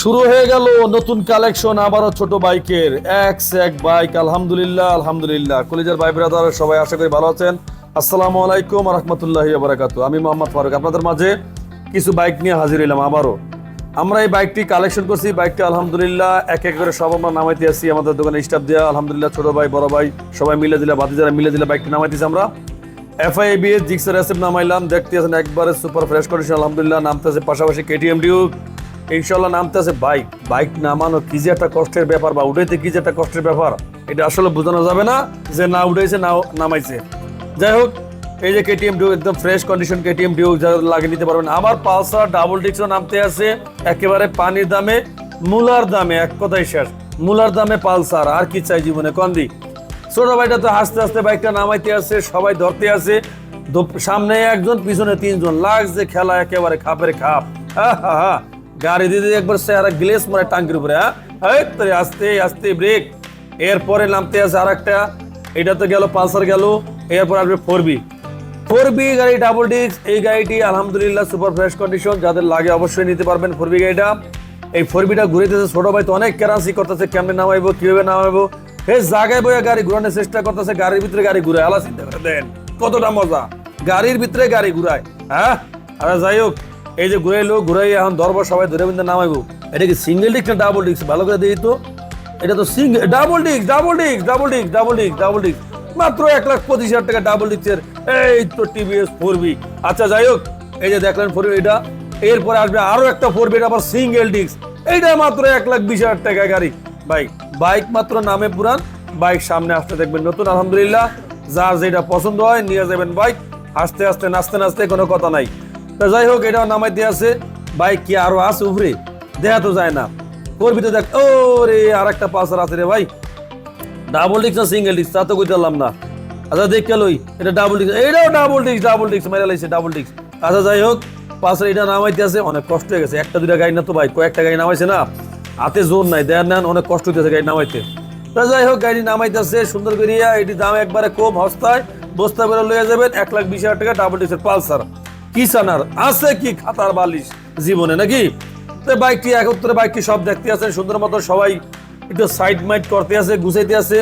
শুরু হয়ে গেল নতুন কালেকশন আবারও ছোট বাইকের। এক্স এক বাইক, আলহামদুলিল্লাহ আলহামদুলিল্লাহ। কলিজার ভাই ব্রাদার, সবাই আশা করি ভালো আছেন। আসসালামু আলাইকুম রহমতুল্লাহ বারাকাতু আমি মোহাম্মদ ফারুক, আপনাদের মাঝে কিছু বাইক নিয়ে হাজির হইলাম আবারও। আমরা এই বাইকটি কালেকশন করছি, বাইকটি আলহামদুলিল্লাহ এক এক করে সব আমরা নামাইতে আসছি আমাদের দোকানে স্টাফ দেওয়া আলহামদুলিল্লাহ ছোট ভাই, বড় ভাই, সবাই মিলে দিলে বাদি যারা মিলে দিলে বাইকটি নামাইতেছি আমরা। এফআই বিএস জিক্সের এসএফ নামাইলাম, দেখতে আছেন একবারে সুপার ফ্রেশ কন্ডিশন আলহামদুলিল্লাহ, নামতেছে পাশাপাশি কেটিএম ডিউক ইনশাল্লাহ নামতেছে বাইক। বাইক নামানো কি যে একটা কষ্টের ব্যাপার বা উঠাইতে কি যে একটা কষ্টের ব্যাপার, এটা আসলে বোঝানো যাবে না যে না উঠাইছে না নামাইছে। যাই হোক, এই যে কেটিএম ডিউক একদম ফ্রেশ কন্ডিশন কেটিএম ডিউক যারা লাগিয়ে নিতে পারবেন। আবার পালসার ডাবল ডিক্সও নামতে আছে, একেবারে পানির দামে, মূলার দামে, এক কথাই শেষ। মূলার দামে পালসার, আর কি চাই জীবনে কন্দি ছোট ভাইটা তো হাসতে হাসতে বাইকটা নামাইতে আছে, সবাই ধরতে আছে। সামনে একজন, পিছনে তিনজন, লাগছে খেলা একেবারে খাপের খাপ। হা হা হা। গাড়ি দিদি একবার চেহারা গ্লেস মারে টাঙ্কির উপরে হ্যাঁ? আস্তে আস্তে ব্রেক এরপরে নামতে আছে আর একটা এটা তো গেল, পালসার গেল। এরপর আসবে ফোর বি। ফোর বি গাড়ি ডাবল ডিস্ক এই গাড়িটি আলহামদুলিল্লাহ সুপার ফ্রেশ কন্ডিশন যাদের লাগে অবশ্যই নিতে পারবেন ফোর বি গাড়িটা। এই ফোর বিটা ঘুরেতেছে ছোট ভাই তো অনেক কেরান্সি করতেছে, কেমনে নামাইবো, কীভাবে নামাইবো। হে জায়গায় বইয়া গাড়ি ঘুরানোর চেষ্টা করতেছে, গাড়ির ভিতরে গাড়ি ঘুরায়। আলা চিন্তা করে দেন, কতটা মজা। গাড়ির ভিতরে গাড়ি ঘুরায় হ্যাঁ? আরে যাই হোক। এই যে ঘুরাইলো ঘুরাই, এখন ধরবো সবাই ধরে বিন্দু নামাইবো এটা কি সিঙ্গেল ডিস্ক না ডাবল ডিস্ক ভালো করে দিই তো। এটা তো single double disc double disc double disc double disc double disc মাত্র এক লাখ পঁচিশ হাজার টাকা ডাবল ডিস্কের এই তো টিভিএস ফোর বি আচ্ছা যাই হোক, এই যে দেখলেন ফোর এটা। এরপরে আসবে আরও একটা ফোর বি এটা আবার সিঙ্গেল ডিস্ক এইটা মাত্র এক লাখ বিশ হাজার টাকা গাড়ি। বাইক বাইক মাত্র নামে পুরান। বাইক সামনে আসতে দেখবেন নতুন, আলহামদুলিল্লাহ। যার যেটা পছন্দ হয়, নিয়ে যাবেন বাইক আস্তে আস্তে নাচতে নাচতে কোনো কথা নাই। যাই হোক, এটাও নামাইতে আছে। বাইক কি আরও আছে উপরে? দেখা তো যায় না। করবি তো দেখ। ও রে আর একটা পালসার আছে রে ভাই। ডাবল ডিস্ক না সিঙ্গেল ডিস্ক তা তো কইতে না। আচ্ছা দেখ লই? এটা ডাবল ডিস্ক এটাও ডাবল ডিস্ক ডাবল ডিস্ক মেরে লাইছে ডাবল ডিস্ক আচ্ছা যাই হোক পাশে এটা নামাইতে আছে, অনেক কষ্ট হয়ে গেছে। একটা, দুইটা গাড়ি না তো ভাই, কয়েকটা গাড়ি নামাইছে না। হাতে জোর নাই দেয়ার নেন, অনেক কষ্ট হইতেছে গাড়ি নামাইতে। তা যাই হোক, গাড়ি নামাইতেছে সুন্দর করিয়া, এটি দাম একবারে কম, হস্তায়, বস্তা বেরো লইয়া যাবেন, এক লাখ বিশ হাজার টাকা ডাবল ডিস্কের পালসার। কি সানার আছে কি খাতার বালিশ জীবনে নাকি? বাইকটি একত্রে বাইকটি সব দেখতে আছেন, সুন্দর মতো সবাই একটু সাইড মাইড করতে আছে, গুছাইতে আছে।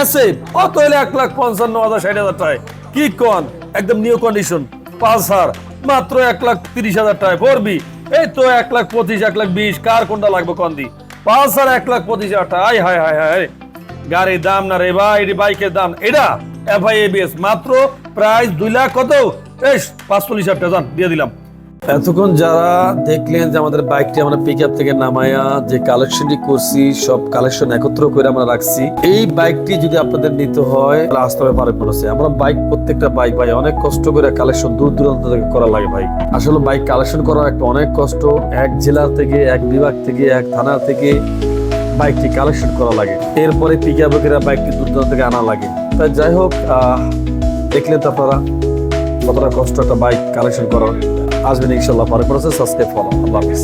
এসে কত হলে এক লাখ পঞ্চান্ন হাজার ষাট হাজার টাকায়। কি কন? একদম নিউ কন্ডিশন পালসার, মাত্র এক লাখ তিরিশ হাজার টাকায় পড়বি এই তো এক লাখ পঁচিশ, এক লাখ বিশ, কার কোনটা লাগবে কন দি পালসার এক লাখ পঁচিশ হাজার টাকা, আয়, হায় হায় হায়। গাড়ির দাম না রে ভাই বাইকের দাম। এটা এফআই এবিএস মাত্র প্রাইস দুই লাখ কত? এস পাঁচচল্লিশ হাজার যান, দিয়ে দিলাম। এতক্ষণ যারা দেখলেন যে আমাদের বাইকটি আমরা পিক আপ থেকে নামায়া যে কালেকশনটি করছি সব কালেকশন একত্র করে আমরা রাখছি এই বাইকটি যদি আপনাদের নিতে হয় আসতে হবে পারে বলেছে আমরা বাইক প্রত্যেকটা বাইক ভাই অনেক কষ্ট করে কালেকশন দূর দূরান্ত থেকে করা লাগে ভাই। আসলে বাইক কালেকশন করা একটা অনেক কষ্ট। এক জেলা থেকে এক বিভাগ থেকে এক থানা থেকে বাইকটি কালেকশন করা লাগে। এরপরে পিক আপ বাইকটি দূর দূরান্ত থেকে আনা লাগে। তাই যাই হোক দেখলেন তো আপনারা কতটা কষ্ট একটা বাইক কালেকশন করার আসবেন ইনশাল্লাহ পরে প্রসেস আজকে ফলো আল্লাহ হাফিজ।